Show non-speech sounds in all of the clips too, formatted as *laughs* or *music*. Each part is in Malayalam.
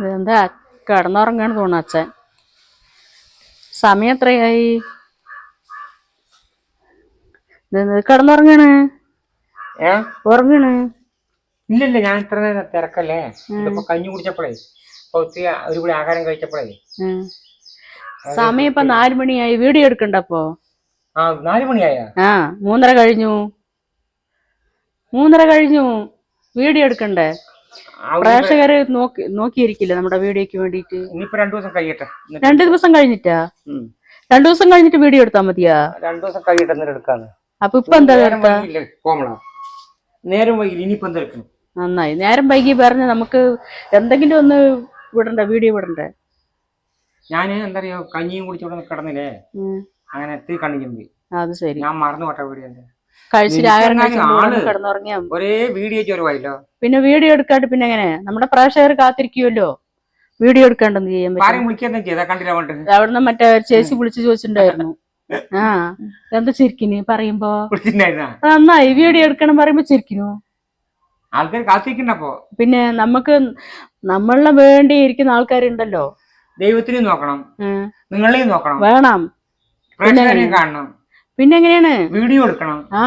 ഇതെന്താ കിടന്നുറങ്ങാണ് തോന്നുന്നു അച്ഛൻ. സമയം എത്രയായി? കിടന്നുറങ്ങാണ്? ഉറങ്ങണ്? ഇല്ലല്ല ഞാൻ ഇത്ര നേരം തിരക്കല്ലേ? ഇതിപ്പോ കഞ്ഞി കുടിച്ചപ്പോഴേ ഒത്തിരി ഒരു കൂടി ആഹാരം കഴിച്ചപ്പോഴേ. സമയം ഇപ്പൊ നാലു മണിയായി. വീഡിയോ എടുക്കണ്ട അപ്പോ ആ നാല് മണിയായ? ആ മൂന്നര കഴിഞ്ഞു. മൂന്നര കഴിഞ്ഞു. വീഡിയോ എടുക്കണ്ടേ? പ്രേക്ഷകര് നോക്കി നോക്കിയിരിക്കില്ല നമ്മുടെ വീഡിയോക്ക് വേണ്ടിട്ട് ഇനിയിപ്പോ രണ്ടു ദിവസം കഴിയട്ടെ. രണ്ടു ദിവസം കഴിഞ്ഞിട്ടാ. രണ്ടു ദിവസം കഴിഞ്ഞിട്ട് വീഡിയോ എടുത്താ മതിയാ? രണ്ടു ദിവസം കഴിഞ്ഞിട്ട് എടുക്കാന്ന്. അപ്പൊ ഇപ്പൊ എന്താ നേരം എടുത്താ കോമള? നേരം വൈകി ഇനിയിപ്പോ എന്താ എടുക്കണം? നന്നായി. നേരം വൈകി പറഞ്ഞ നമുക്ക് എന്തെങ്കിലും ഒന്ന് വിടണ്ടേ വീഡിയോ വിടണ്ടേ. ഞാൻ എന്താ പറയാ കഞ്ഞിയും കുടിച്ചോടെ കിടന്നില്ലേ? അങ്ങനെ എത്തി കണ്ണിക്കും അത് ശരി. ഞാൻ മറന്നു പോട്ടെ വീഡിയോ. കഴിച്ചു കിടന്നുറങ്ങിയാ. ഒരേ വീഡിയോ ചെറുവായില്ലോ പിന്നെ വീഡിയോ എടുക്കാണ്ട് പിന്നെ എങ്ങനെ? നമ്മുടെ പ്രേക്ഷകർ കാത്തിരിക്കുമല്ലോ വീഡിയോ എടുക്കാണ്ടെന്ന് ചെയ്യാൻ പറ്റും അവിടുന്ന് മറ്റേ ചേച്ചി വിളിച്ചു ചോദിച്ചിട്ടുണ്ടായിരുന്നു. *laughs* ആ എന്താ ചിരിക്കിന് പറയുമ്പോ നന്നായി വീഡിയോ എടുക്കണം പറയുമ്പോ ചിരിക്കുന്നു. ആൾക്കാർ കാത്തിരിക്കണ്ടപ്പോ പിന്നെ നമുക്ക് നമ്മളെ വേണ്ടി ഇരിക്കുന്ന ആൾക്കാരുണ്ടല്ലോ. ദൈവത്തിനെയും നോക്കണം. നിങ്ങളെയും നോക്കണം. വേണം. കാണണം. പിന്നെ എങ്ങനെയാണ് വീഡിയോ എടുക്കണം. ആ.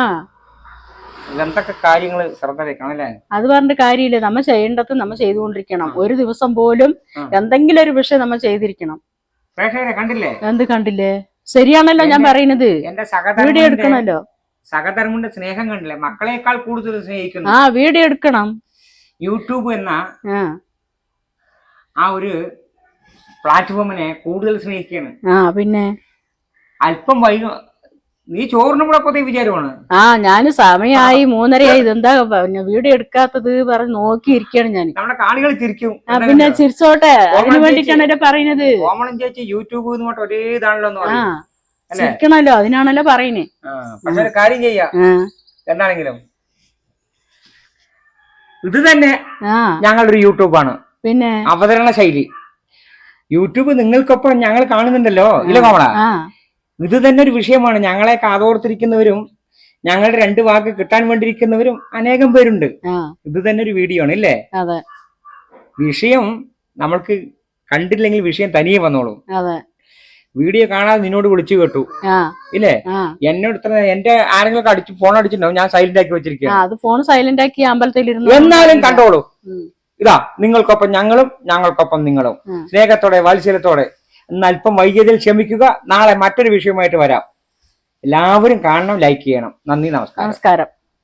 എന്തൊക്കെ കാര്യങ്ങൾ ശ്രദ്ധ വെക്കണം അല്ലേ? അത് പറഞ്ഞിട്ട് കാര്യമില്ല. നമ്മൾ ചെയ്യേണ്ടത് നമ്മൾ ചെയ്തുകൊണ്ടിരിക്കണം. ഒരു ദിവസം പോലും എന്തെങ്കിലും ഒരു വിഷയം നമ്മൾ ചെയ്തിരിക്കണം. പ്രേക്ഷകരെ കണ്ടില്ലേ? എന്ത് കണ്ടില്ലേ? ശരിയാണല്ലോ ഞാൻ പറയുന്നത്. വീഡിയോ എടുക്കണല്ലോ. സഹധർമ്മന്റെ സ്നേഹം കണ്ടില്ലേ? മക്കളെക്കാൾ കൂടുതൽ സ്നേഹിക്കുന്നു. ആ വീഡിയോ എടുക്കണം. യൂട്യൂബ് എന്ന ആ. ആ ഒരു പ്ലാറ്റ്ഫോമിനെ കൂടുതൽ സ്നേഹിക്കുകയാണ്. ആ പിന്നെ? അല്പം വൈകും നീ ചോറിനും കൂടെ കൊതേ വിചാരമാണ് ആ ഞാൻ സമയമായി മൂന്നരയായി. ഇതെന്താ പിന്നെ വീഡിയോ എടുക്കാത്തത് പറഞ്ഞ് നോക്കിയിരിക്കാണ് ഞാൻ നമ്മുടെ കാണികൾ ചിരിക്കും. പിന്നെ ചിരിച്ചോട്ടെ. അതിനു എന്റെ പറയുന്നത്. കോമളം ചേച്ചി യൂട്യൂബ് എന്ന് ഒരേ ഇതാണല്ലോ ചിരിക്കണല്ലോ. അതിനാണല്ലോ പറയുന്നേ. പക്ഷെ ഒരു കാര്യം ചെയ്യാം. എന്താണെങ്കിലും ഇത് തന്നെ ഞങ്ങളുടെ ഞങ്ങളൊരു യൂട്യൂബാണ്. പിന്നെ? അവതരണ ശൈലി. യൂട്യൂബ് നിങ്ങൾക്കൊപ്പം ഞങ്ങൾ കാണുന്നുണ്ടല്ലോ. ഇല്ല കോമള? ഇത് തന്നെ ഒരു വിഷയമാണ്. ഞങ്ങളെ കാതോർത്തിരിക്കുന്നവരും ഞങ്ങളുടെ രണ്ട് വാക്ക് കിട്ടാൻ വേണ്ടിയിരിക്കുന്നവരും അനേകം പേരുണ്ട്. ഇത് തന്നെ ഒരു വീഡിയോ ആണ് ഇല്ലേ? വിഷയം നമ്മൾക്ക് കണ്ടില്ലെങ്കിൽ വിഷയം തനിയെ വന്നോളും. വീഡിയോ കാണാതെ നിന്നോട് വിളിച്ചു കേട്ടു. ഇല്ലേ? എന്നോട് ഇത്ര എന്റെ ആരെങ്കിലും അടിച്ചു ഫോൺ അടിച്ചിട്ടുണ്ടാവും ഞാൻ സൈലന്റ് ആക്കി അത് ഫോൺ സൈലന്റ് ആക്കി അമ്പലത്തിൽ എന്നാലും കണ്ടോളൂ. ഇതാ നിങ്ങൾക്കൊപ്പം ഞങ്ങളും ഞങ്ങൾക്കൊപ്പം നിങ്ങളും. സ്നേഹത്തോടെ വാത്സല്യത്തോടെ ഇന്ന് അല്പം വൈകിയതിൽ ക്ഷമിക്കുക. നാളെ മറ്റൊരു വിഷയമായിട്ട് വരാം. എല്ലാവരും കാണണം ലൈക്ക് ചെയ്യണം. നന്ദി നമസ്കാരം. നമസ്കാരം.